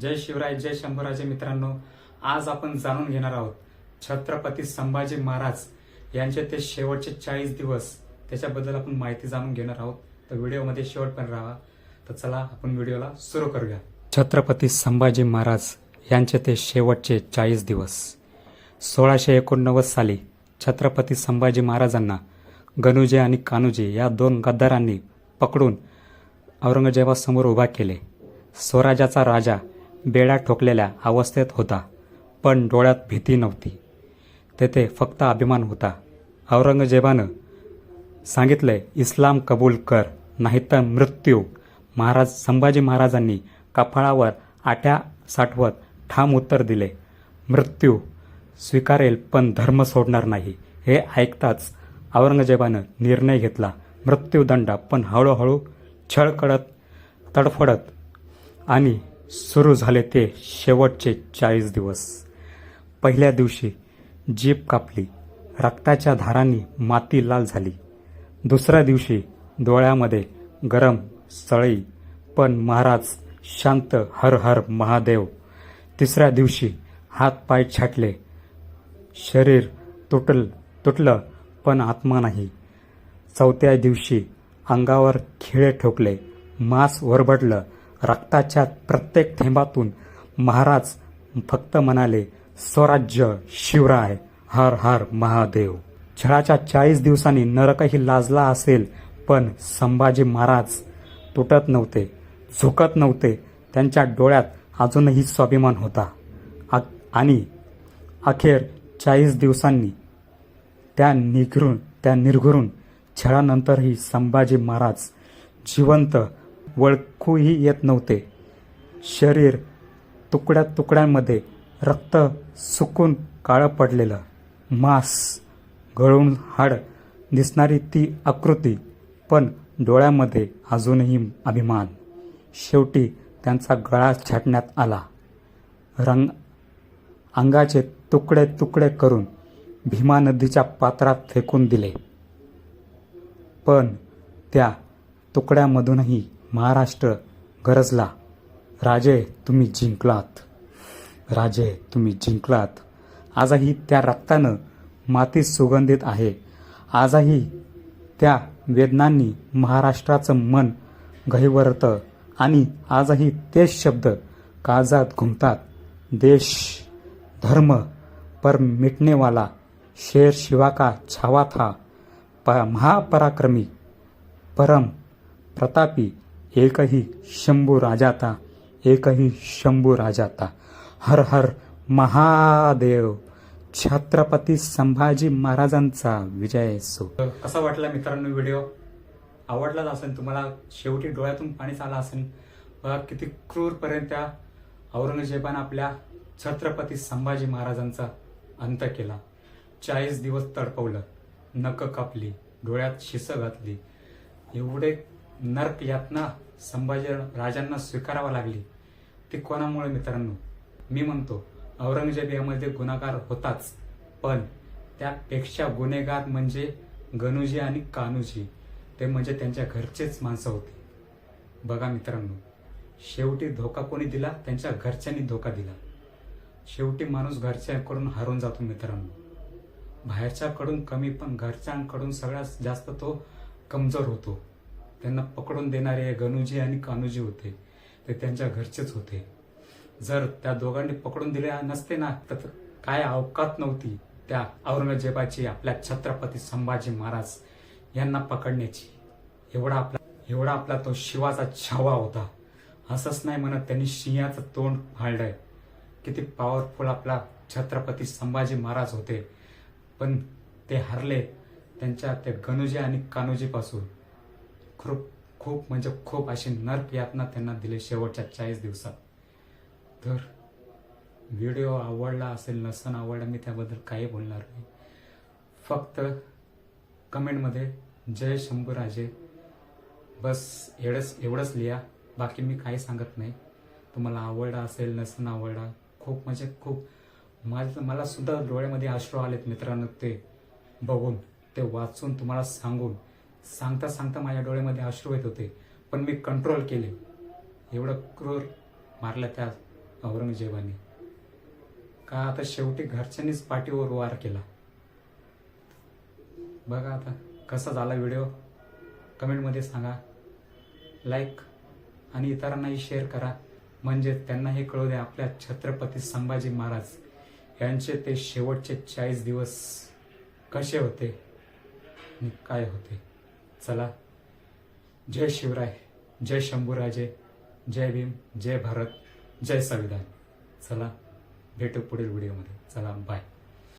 जय शिवराय जय शंभूराजे मित्रांनो आज आपण जाणून घेणार आहोत छत्रपती संभाजी महाराज यांचे ते शेवटचे चाळीस दिवस त्याच्याबद्दल आपण माहिती जाणून घेणार आहोत. तर व्हिडिओमध्ये शेवट पण राहा. तर चला आपण व्हिडिओला सुरू करूया. छत्रपती संभाजी महाराज यांचे ते शेवटचे चाळीस दिवस. सोळाशे एकोणनव्वद साली छत्रपती संभाजी महाराजांना गणुजे आणि कानुजे या दोन गद्दारांनी पकडून औरंगजेबासमोर उभा केले. स्वराज्याचा राजा बेड्या ठोकलेल्या अवस्थेत होता पण डोळ्यात भीती नव्हती. तेथे फक्त अभिमान होता. औरंगजेबानं सांगितलंय इस्लाम कबूल कर नाहीतर मृत्यू. महाराज संभाजी महाराजांनी कपाळावर आट्या साठवत ठाम उत्तर दिले मृत्यू स्वीकारेल पण धर्म सोडणार नाही. हे ऐकताच औरंगजेबानं निर्णय घेतला मृत्यूदंड. पण हळूहळू छळकडत तडफडत आणि सुरू झाले ते शेवटचे चाळीस दिवस. पहिल्या दिवशी जीप कापली रक्ताच्या धारांनी माती लाल झाली. दुसऱ्या दिवशी डोळ्यामध्ये गरम सळई पण महाराज शांत हर हर महादेव. तिसऱ्या दिवशी हात पाय छाटले. शरीर तुटल तुटलं पण आत्मा नाही. चौथ्या दिवशी अंगावर खिळे ठोकले. मांस वरबडलं. रक्ताच्या प्रत्येक थेंबातून महाराज फक्त म्हणाले स्वराज्य शिवराय हर हर महादेव. छळाच्या चाळीस दिवसांनी नरकही लाजला असेल पण संभाजी महाराज तुटत नव्हते झुकत नव्हते. त्यांच्या डोळ्यात अजूनही स्वाभिमान होता. आ- आणि अखेर चाळीस दिवसांनी त्या निघरून त्या निर्घरून छळानंतरही संभाजी महाराज जिवंत वळखूही येत नव्हते. शरीर तुकड्या तुकड्यांमध्ये रक्त सुकून काळं पडलेलं. मांस गळून हाड दिसणारी ती आकृती पण डोळ्यामध्ये अजूनही अभिमान. शेवटी त्यांचा गळा छाटण्यात आला. रंग अंगाचे तुकडे तुकडे करून भीमा नदीच्या पात्रात फेकून दिले. पण त्या तुकड्यामधूनही महाराष्ट्र गरजला. राजे तुम्ही जिंकलात. राजे तुम्ही जिंकलात. आजही त्या रक्तानं माती सुगंधित आहे. आजही त्या वेदनांनी महाराष्ट्राचं मन गहिवरतं आणि आजही तेच शब्द काळजात घुमतात. देश धर्म पर मिटणेवाला शेर शिवा का छावा था. प महापराक्रमी परम प्रतापी एकही शंभू राजाता एकही शंभू राजाता. हर हर महादेव छत्रपती संभाजी महाराजांचा विजय असो कसा वाटला मित्रांनो व्हिडिओ? आवडलाच असेल तुम्हाला शेवटी डोळ्यातून पाणीच आलं असेल. बघा किती क्रूरपर्यंत औरंगजेबानं आपल्या छत्रपती संभाजी महाराजांचा अंत केला. चाळीस दिवस तडपवलं नक कापली डोळ्यात शिस घातली. एवढे नर्क यातना संभाजी राजांना स्वीकारावा लागली. ती कोणामुळे मित्रांनो? मी म्हणतो औरंगजेब यामध्ये गुन्हागार होताच पण त्यापेक्षा गुन्हेगार म्हणजे गणूजी आणि कानूजी ते म्हणजे त्यांच्या घरचेच माणसं होते. बघा मित्रांनो शेवटी धोका कोणी दिला? त्यांच्या घरच्यांनी धोका दिला. शेवटी माणूस घरच्यांकडून हरून जातो मित्रांनो. बाहेरच्याकडून कमी पण घरच्यांकडून सगळ्यात जास्त तो कमजोर होतो. त्यांना पकडून देणारे गणुजी आणि कानुजी होते. ते त्यांच्या घरचेच होते. जर त्या दोघांनी पकडून दिले नसते ना तर काय अवकात नव्हती त्या औरंगजेबाची आपल्या छत्रपती संभाजी महाराज यांना पकडण्याची. एवढा आपला एवढा आपला तो शिवाचा छावा होता. असंच नाही म्हणत त्यांनी शिंहाचं तोंड फाळलंय किती पॉवरफुल आपला छत्रपती संभाजी महाराज होते. पण ते हरले त्यांच्या त्या गणुजी आणि कान्होजीपासून. खूप खूप म्हणजे खूप अशी नर्क यातना त्यांना दिले शेवटच्या चाळीस दिवसात. तर व्हिडिओ आवडला असेल नसन आवडला मी त्याबद्दल काही बोलणार नाही. फक्त कमेंटमध्ये जय शंभूराजे. बस एवढंच एवढंच लिहा. बाकी मी काही सांगत नाही. तुम्हाला आवडला असेल नसन आवडला खूप म्हणजे खूप. माझं मला सुद्धा डोळ्यामध्ये अश्रू आलेत मित्रांनो ते बघून ते वाचून तुम्हाला सांगून. सांगता सांगता माझ्या डोळ्यामध्ये अश्रू येत होते पण मी कंट्रोल केले. एवढं क्रूर मारलं त्या औरंगजेबाने. का आता शेवटी घरच्यांनीच पाठीवर वार केला? बघा आता कसा झाला व्हिडिओ. कमेंटमध्ये सांगा. लाईक आणि इतरांनाही शेअर करा. म्हणजे त्यांनाही कळू द्या आपल्या छत्रपती संभाजी महाराज यांचे ते शेवटचे चाळीस दिवस कसे होते आणि काय होते. चला. जय शिवराय जय शंभूराजे जय भीम जय भारत जय संविधान. चला भेटू पुढील व्हिडिओमध्ये. चला बाय